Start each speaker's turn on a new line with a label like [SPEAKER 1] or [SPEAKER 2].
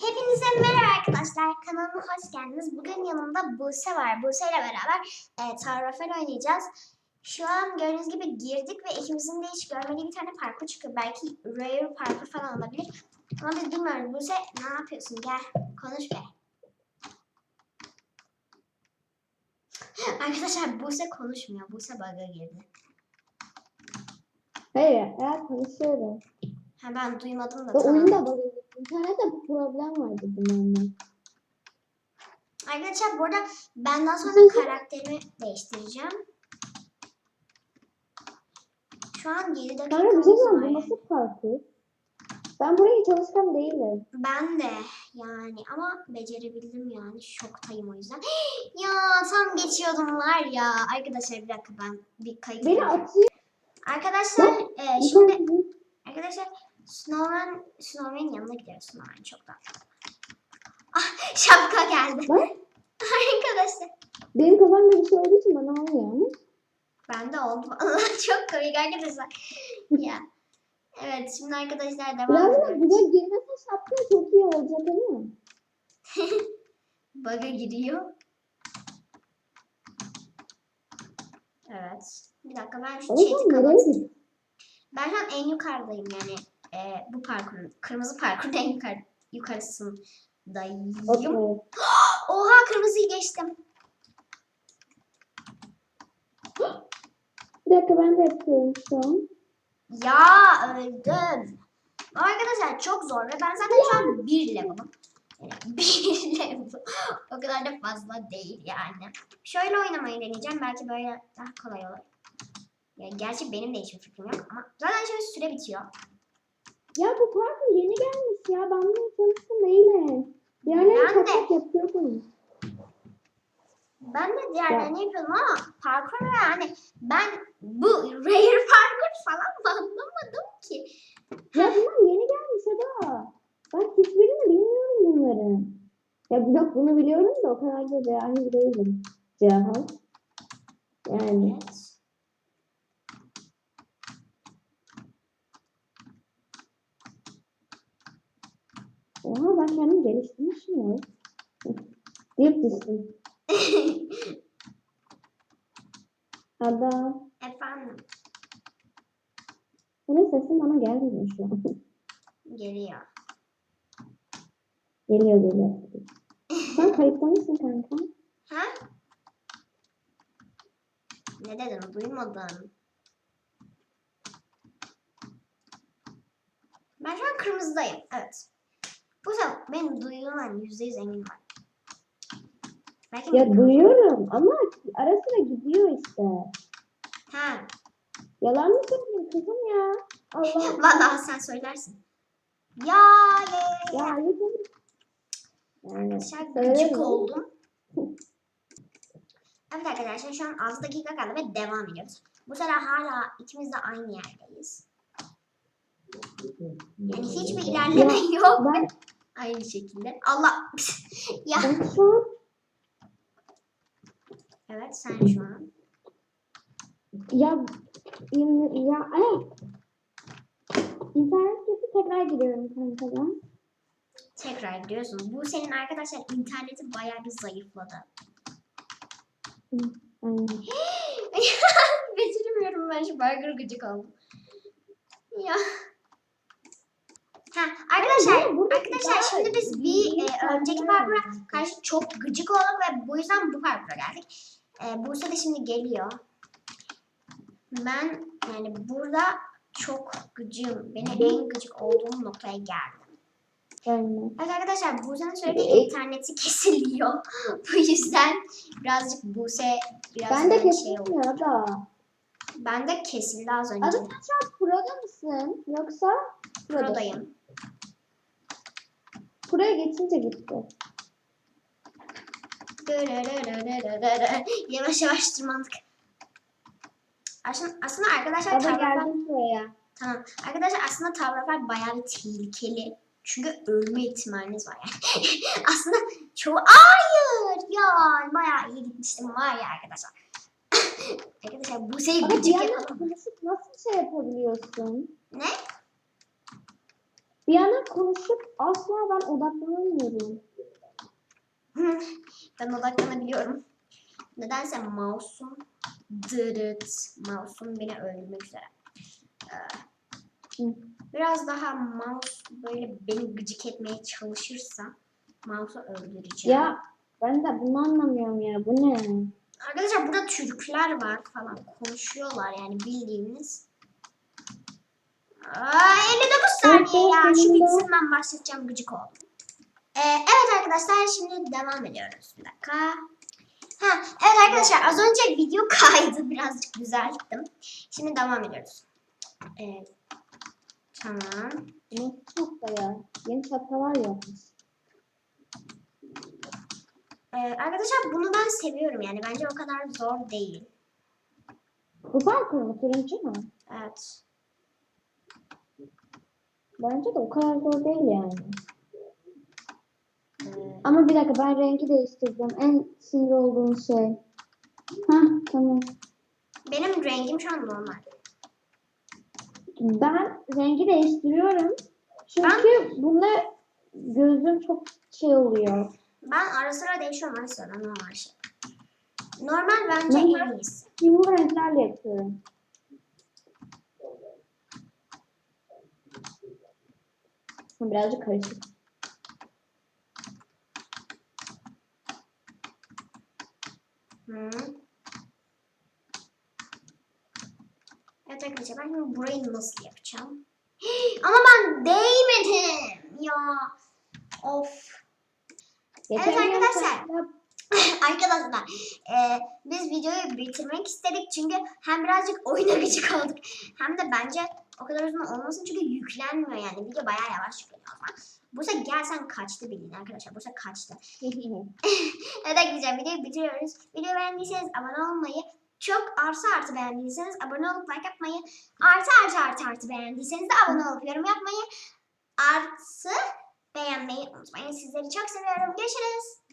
[SPEAKER 1] Hepinize merhaba arkadaşlar. Kanalıma hoş geldiniz. Bugün yanımda Buse var. Buse ile beraber e, Tarrafel oynayacağız. Şu an gördüğünüz gibi girdik ve ikimizin de hiç görmediği bir tane parkur çıkıyor. Belki Rare parkur falan olabilir. Ama biz bilmiyoruz. Buse ne yapıyorsun? Gel konuş be. Arkadaşlar Buse konuşmuyor. Buse bug'a girdi.
[SPEAKER 2] Hayır, eğer konuşuyorum.
[SPEAKER 1] Ha, ben duymadım da tamam.
[SPEAKER 2] oyunda bir problem var dedim ben de.
[SPEAKER 1] Arkadaşlar burada benden sonra karakterimi değiştireceğim. Şu an 7 dakika
[SPEAKER 2] Kanka bir şey söyleyeyim, bu nasıl parkur? Ben buraya çalışkan değilim.
[SPEAKER 1] Ben de yani ama becerebildim yani şoktayım o yüzden. ya tam geçiyordum var ya. Arkadaşlar bir dakika ben bir kayıt.
[SPEAKER 2] Beni atıyor.
[SPEAKER 1] Arkadaşlar e, şimdi arkadaşlar Snowman Snowman'in yanına gidiyoruz. Snowman çok tatlı. Ah şapka geldi.
[SPEAKER 2] Bak.
[SPEAKER 1] arkadaşlar
[SPEAKER 2] Benim kafamda bir şey olduğu için bana olmuyor ama.
[SPEAKER 1] Ben de oldu. Allah çok komik arkadaşlar. ya. Evet şimdi arkadaşlar devam ediyoruz.
[SPEAKER 2] bize girmese şapka çok iyi olacak ama.
[SPEAKER 1] Bug'a giriyor. Evet. Bir dakika ben şu chat'i kapatayım. Ben şu an en yukarıdayım yani. E, bu parkurun. Kırmızı parkurun en yukarı, yukarısındayım.
[SPEAKER 2] Okey.
[SPEAKER 1] Oha kırmızıyı geçtim.
[SPEAKER 2] Bir dakika ben de yapıyorum şu an.
[SPEAKER 1] Ya öldüm. Arkadaşlar çok zor ve ben zaten şu an bir level'ım. Bir level. o kadar da fazla değil yani. Şöyle oynamayı deneyeceğim. Belki böyle daha kolay olur. Ya gerçi benim de hiçbir fikrim yok ama zaten şöyle süre bitiyor.
[SPEAKER 2] Ya bu parkur yeni gelmiş ya. Ben bunu çalışkan değilim. Diğerleri çok çok yapıyordum.
[SPEAKER 1] Ben de diğerlerini yapıyordum ama parkur yani ben bu rare parkur falan anlamadım ki.
[SPEAKER 2] Ya bunlar yeni gelmiş Ada. Ben hiçbirini bilmiyorum bunların. Ya yok bunu biliyorum da o kadar da cahil değilim. Cahil. Yani.
[SPEAKER 1] Evet.
[SPEAKER 2] Oha ben kendimi geliştirmişim ya. Deyip düştüm. Ada.
[SPEAKER 1] Efendim
[SPEAKER 2] Senin sesin bana gelmiyor şu an.
[SPEAKER 1] geliyor.
[SPEAKER 2] Geliyor geliyor. Sen kayıtta mısın kanka?
[SPEAKER 1] Ha? Ne dedin? Duymadım. Ben şu an kırmızıdayım. Evet. Bu sefer benim duyulan yüzde yüz eminim var. Belki
[SPEAKER 2] Ya
[SPEAKER 1] mikrofon-
[SPEAKER 2] duyuyorum ama ara sıra gidiyor işte.
[SPEAKER 1] Ha.
[SPEAKER 2] Yalan mı söylüyorsun kızım ya? Allah.
[SPEAKER 1] Vallahi sen söylersin. Ya ye.
[SPEAKER 2] Ya ayıp olur. Yani
[SPEAKER 1] Arkadaşlar
[SPEAKER 2] söylerim
[SPEAKER 1] gıcık oldum. Evet arkadaşlar şu an 6 dakika kaldı ve devam ediyoruz. Bu sefer hala ikimiz de aynı yerdeyiz. Yani hiçbir ilerleme yok.
[SPEAKER 2] Ben,
[SPEAKER 1] Aynı şekilde. Allah. ya. Evet sen şu an.
[SPEAKER 2] ya ya ay. İnternet sesi tekrar giriyorum kanka ben.
[SPEAKER 1] Tekrar gidiyorsun. Bu senin arkadaşlar interneti bayağı bir zayıfladı. Beceremiyorum ben şu burger gıcık oldum. Ya. Ha, arkadaşlar,
[SPEAKER 2] burada
[SPEAKER 1] arkadaşlar şimdi biz bir e, önceki parkura karşı çok gıcık olduk ve bu yüzden bu parkura geldik. E, Buse de şimdi geliyor. Ben yani burada çok gıcığım. Beni en gıcık olduğum noktaya geldim. Evet arkadaşlar Buse'nin söylediği interneti kesiliyor. bu yüzden birazcık Buse biraz
[SPEAKER 2] Ben de
[SPEAKER 1] şey oldu.
[SPEAKER 2] da.
[SPEAKER 1] Ben de kesildi az önce.
[SPEAKER 2] Ada sen şu an proda mısın? Yoksa proda? Buraya geçince gitti.
[SPEAKER 1] Yavaş yavaş tırmandık. Aslında, aslında arkadaşlar
[SPEAKER 2] buraya.
[SPEAKER 1] tamam. Arkadaşlar aslında tavrafer bayağı bir tehlikeli. Çünkü ölme ihtimaliniz var yani. aslında çoğu hayır ya bayağı iyi gitmiştim var ya arkadaşlar. arkadaşlar bu şeyi
[SPEAKER 2] Ama
[SPEAKER 1] gıcık
[SPEAKER 2] konuşup nasıl şey yapabiliyorsun?
[SPEAKER 1] Ne?
[SPEAKER 2] Bir yana konuşup asla ben odaklanamıyorum.
[SPEAKER 1] ben odaklanabiliyorum. Nedense mouse'um dırıt. Mouse'um beni öldürmek üzere. Ee, biraz daha mouse böyle beni gıcık etmeye çalışırsa mouse'u öldüreceğim.
[SPEAKER 2] Ya ben de bunu anlamıyorum ya. Bu ne?
[SPEAKER 1] Arkadaşlar burada Türkler var falan konuşuyorlar yani bildiğiniz. Aa, 59 saniye ya. Şu bitsin ben başlayacağım gıcık oldum. Ee, evet arkadaşlar şimdi devam ediyoruz. Bir dakika. Ha, evet arkadaşlar az önce video kaydı birazcık düzelttim. Şimdi devam ediyoruz. Evet. Tamam.
[SPEAKER 2] Bu çatla ya. Yeni çatalar yapmış.
[SPEAKER 1] Ee, arkadaşlar bunu ben seviyorum yani bence o kadar zor değil.
[SPEAKER 2] Bu parkur mu? Turuncu mu?
[SPEAKER 1] Evet.
[SPEAKER 2] Bence de o kadar zor değil yani. Ama bir dakika ben rengi değiştireceğim. En sinir olduğum şey. Hah tamam.
[SPEAKER 1] benim rengim şu an normal.
[SPEAKER 2] Ben rengi değiştiriyorum. Çünkü bunda gözüm çok şey oluyor.
[SPEAKER 1] Ben ara sıra değişiyorum ara sıra normal şey. Normal bence
[SPEAKER 2] Normal.
[SPEAKER 1] en iyisi.
[SPEAKER 2] Bu renklerle yapıyorum. Birazcık karışık.
[SPEAKER 1] Hı. Evet arkadaşlar ben şimdi burayı nasıl yapacağım? Ama ben değmedim ya. Of. Evet
[SPEAKER 2] Geçen gün
[SPEAKER 1] arkadaşlar. Arkadaşlar e, biz videoyu bitirmek istedik çünkü hem birazcık oyuna gıcık olduk hem de bence o kadar uzun olmasın çünkü yüklenmiyor yani video bayağı yavaş yükleniyor o zaman. Bursa gelsen kaçtı bildiğin arkadaşlar Bursa kaçtı. Evet arkadaşlar videoyu bitiriyoruz. Videoyu beğendiyseniz abone olmayı, çok artı artı beğendiyseniz abone olup like atmayı, artı artı artı artı beğendiyseniz de abone olup yorum yapmayı, artı beğenmeyi unutmayın. Sizleri çok seviyorum. Görüşürüz.